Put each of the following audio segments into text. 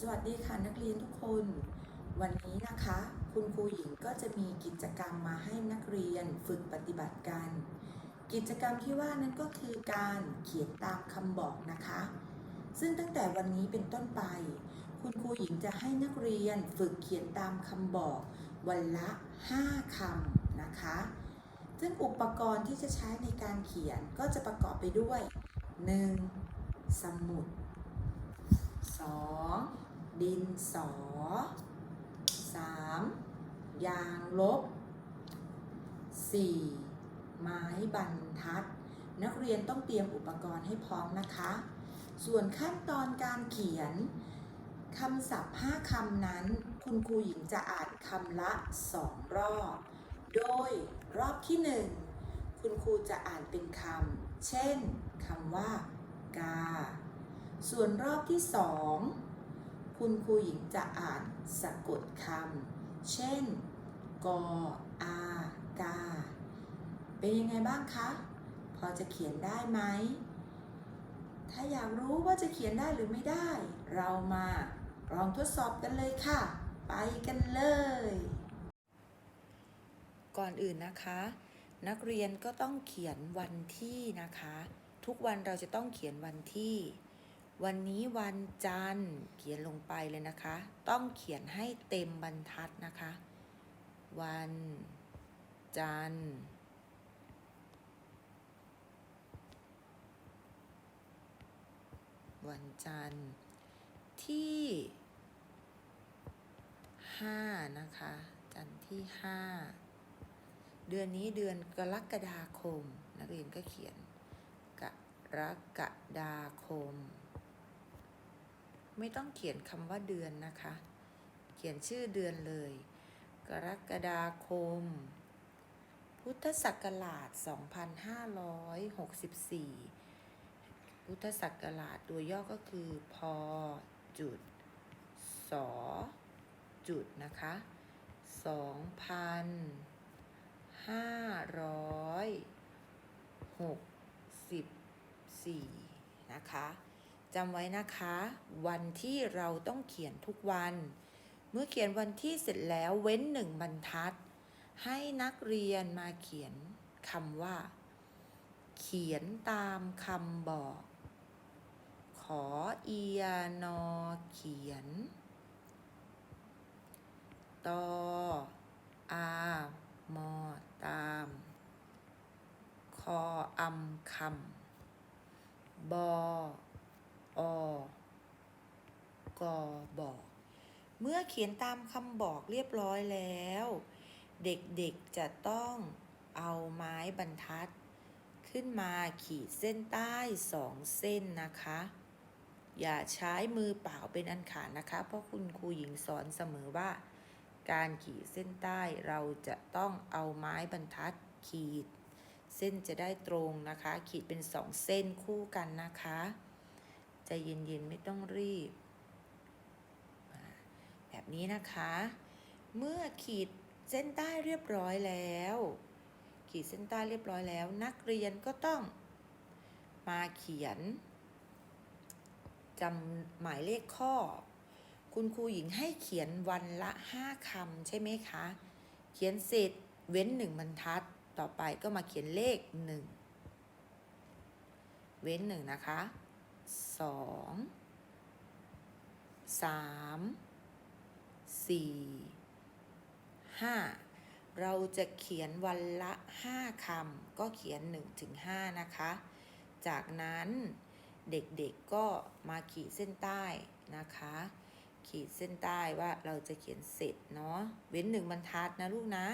สวัสดีค่ะนักเรียนทุกคน วันนี้นะคะ คุณครูหญิงก็จะมีกิจกรรมมาให้นักเรียนฝึกปฏิบัติกัน กิจกรรมที่ว่านั้นก็คือการเขียนตามคำบอกนะคะ ซึ่งตั้งแต่วันนี้เป็นต้นไป คุณครูหญิงจะให้นักเรียนฝึกเขียนตามคำบอก วันละ 5คำนะคะ ซึ่งอุปกรณ์ที่จะใช้ในการเขียนก็จะประกอบไปด้วย 1. สมุด 2. ดินสอ 3. ยางลบ 4. ไม้บรรทัด นักเรียนต้องเตรียมอุปกรณ์ให้พร้อมนะคะ ส่วนขั้นตอนการเขียนคำศัพท์5คำนั้น คุณครูหญิงจะอ่านคำละ 2 รอบ โดยรอบที่ 1 คุณครูจะอ่านเป็นคำ เช่นคำว่า กา ส่วนรอบที่สอง คุณครูหญิงจะอ่านสะกดคำ เช่น กอ อากา เป็นยังไงบ้างคะ พอจะเขียนได้ไหม ถ้าอยากรู้ว่าจะเขียนได้หรือไม่ได้ เรามาลองทดสอบกันเลยค่ะ ไปกันเลย ก่อนอื่นนะคะ นักเรียนก็ต้องเขียนวันที่นะคะ ทุกวันเราจะต้องเขียนวันที่ วันนี้วันจันทร์เขียนลงไปเลยนะคะ ต้องเขียนให้เต็มบรรทัดนะคะ วันจันทร์วันจันทร์ที่ห้านะคะ จันทร์ที่ห้าเดือนนี้เดือนกรกฎาคม นักเรียนก็เขียนกรกฎาคม ไม่ต้องเขียนคำว่าเดือนนะคะ เขียนชื่อเดือนเลย กรกฎาคม พุทธศักราช 2564 พุทธศักราชตัวย่อก็คือพอจุดสอจุดนะคะ2564นะคะ จำไว้นะคะ วันที่เราต้องเขียนทุกวัน เมื่อเขียนวันที่เสร็จแล้วเว้นหนึ่งบรรทัด ให้นักเรียนมาเขียนคำว่า เขียนตามคำบอก ขอเอียนอเขียนตออามอตาม คออำคำบอ กอบอก เมื่อเขียนตามคำบอกเรียบร้อยแล้ว เด็กๆจะต้องเอาไม้บรรทัด ขึ้นมาขีดเส้นใต้สองเส้นนะคะ อย่าใช้มือเปล่าเป็นอันขาดนะคะ เพราะคุณครูหญิงสอนเสมอว่า การขีดเส้นใต้เราจะต้องเอาไม้บรรทัดขีด เส้นจะได้ตรงนะคะ ขีดเป็นสองเส้นคู่กันนะคะ ใจเย็นๆไม่ต้องรีบ แบบนี้นะคะ เมื่อขีดเส้นใต้เรียบร้อยแล้ว ขีดเส้นใต้เรียบร้อยแล้ว นักเรียนก็ต้องมาเขียนจำหมายเลขข้อ คุณครูหญิงให้เขียนวันละ 5คำใช่ไหมคะ เขียนเสร็จเว้นหนึ่งบรรทัด ต่อไปก็มาเขียนเลข 1 เว้นหนึ่งนะคะ 2 3 4 5เราจะเขียนวันละ5คำก็เขียน1ถึง5นะคะ จากนั้นเด็กๆก็มาขีดเส้นใต้นะคะ ขีดเส้นใต้ว่าเราจะเขียนเสร็จเนาะเว้นหนึ่งบรรทัดนะลูกนะ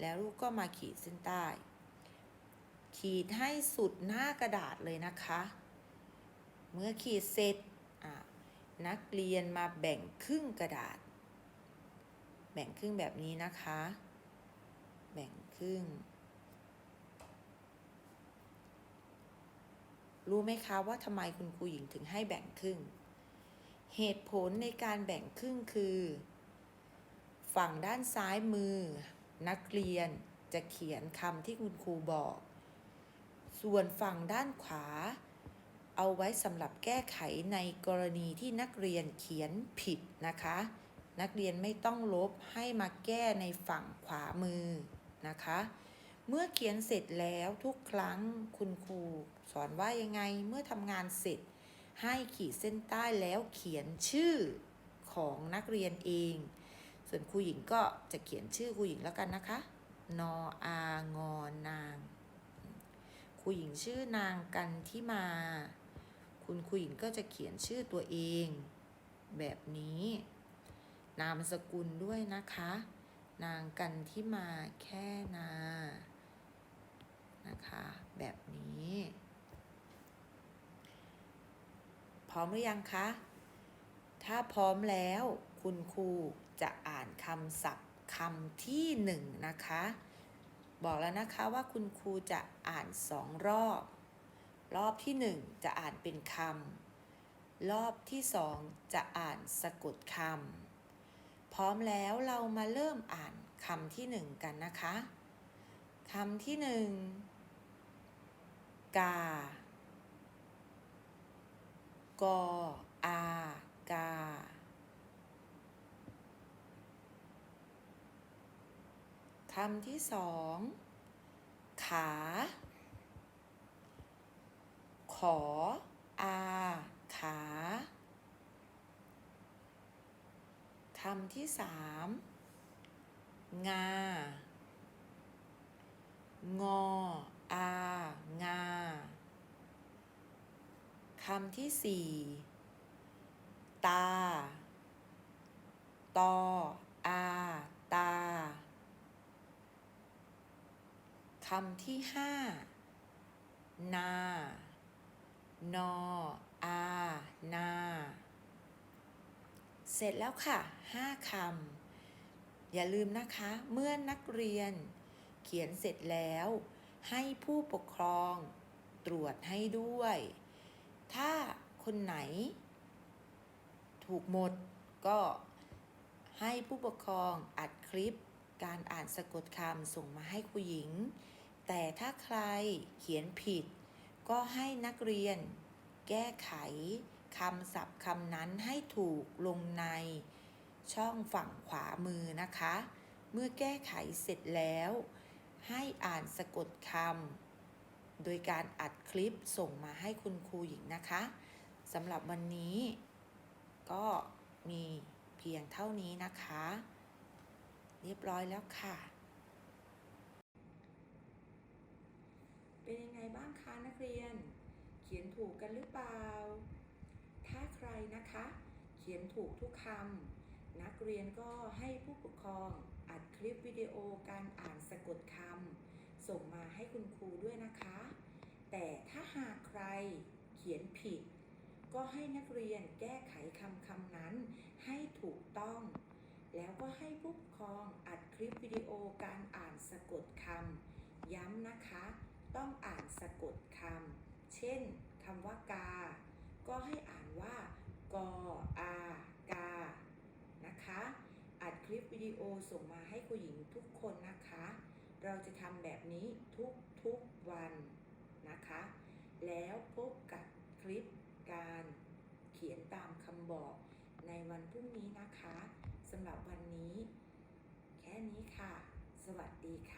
แล้วลูกก็มาขีดเส้นใต้ ขีดให้สุดหน้ากระดาษเลยนะคะ เมื่อขีดเสร็จนักเรียนมาแบ่งครึ่งกระดาษ บ่งครึ่งแบบนี้นะคะ แบ่งครึ่ง รู้ไหมคะว่าทำไมคุณครูหญิงถึงให้แบ่งครึ่ง เหตุผลในการแบ่งครึ่งคือ ฝั่งด้านซ้ายมือ นักเรียนจะเขียนคำที่คุณครูบอก ส่วนฝั่งด้านขวา เอาไว้สำหรับแก้ไขในกรณีที่นักเรียนเขียนผิดนะคะ นักเรียนไม่ต้องลบให้มาแก้ในฝั่งขวามือนะคะ เมื่อเขียนเสร็จแล้วทุกครั้งคุณครูสอนว่ายังไงเมื่อทำงานเสร็จ ให้ขีดเส้นใต้แล้วเขียนชื่อของนักเรียนเอง ส่วนครูหญิงก็จะเขียนชื่อครูหญิงแล้วกันนะคะ นออางอนางครูหญิงชื่อนางกันที่มา คุณครูหญิงก็จะเขียนชื่อตัวเอง แบบนี้ นามสกุลด้วยนะคะ นางกันที่มาแค่นา นะคะ แบบนี้ พร้อมหรือยังคะ ถ้าพร้อมแล้วคุณครูจะอ่านคำศัพท์คำที่หนึ่งนะคะ บอกแล้วนะคะว่าคุณครูจะอ่านสองรอบ รอบที่หนึ่งจะอ่านเป็นคำรอบที่สองจะอ่านสะกดคำ ร้อมแล้วเรามาเริ่มอ่านคำที่หนึ่งกันนะคะคำที่หนึ่งกากออากาคำที่สอง ขา ขอ อา ขา คำที่สามงา งอ อา งา คำที่สี่ตา ตอ อา ตา คำที่ห้า นา นอ อา นา เสร็จแล้วค่ะห้าคำอย่าลืมนะคะ เมื่อนักเรียน เขียนเสร็จแล้ว ให้ผู้ปกครองตรวจให้ด้วย ถ้าคนไหน ถูกหมดก็ให้ผู้ปกครองอัดคลิปการอ่านสะกดคำส่งมาให้ครูหญิง แต่ถ้าใครเขียนผิด ก็ให้นักเรียนแก้ไข คำศัพท์คำนั้นให้ถูกลงในช่องฝั่งขวามือนะคะ เมื่อแก้ไขเสร็จแล้ว ให้อ่านสะกดคำโดยการอัดคลิปส่งมาให้คุณครูหญิงนะคะสำหรับวันนี้ ก็มีเพียงเท่านี้นะคะ เรียบร้อยแล้วค่ะ เป็นยังไงบ้างคะนักเรียน เขียนถูกกันหรือเปล่า นะคะ เขียนถูกทุกคำ นักเรียนก็ให้ผู้ปกครองอัดคลิปวิดีโอการอ่านสะกดคำส่งมาให้คุณครูด้วยนะคะ แต่ถ้าหากใครเขียนผิด ก็ให้นักเรียนแก้ไขคำคำนั้นให้ถูกต้อง แล้วก็ให้ผู้ปกครองอัดคลิปวิดีโอการอ่านสะกดคำย้ำนะคะ ต้องอ่านสะกดคำเช่นคำว่ากา ก็ให้อ่านว่า ออากานะคะอัดคลิปวิดีโอส่งมาให้ครูหญิงทุกคนนะคะ เราจะทำแบบนี้ทุกทุกวันนะคะ แล้วพบกับคลิปการเขียนตามคำบอกในวันพรุ่งนี้นะคะสำหรับวันนี้ แค่นี้ค่ะ สวัสดีค่ะ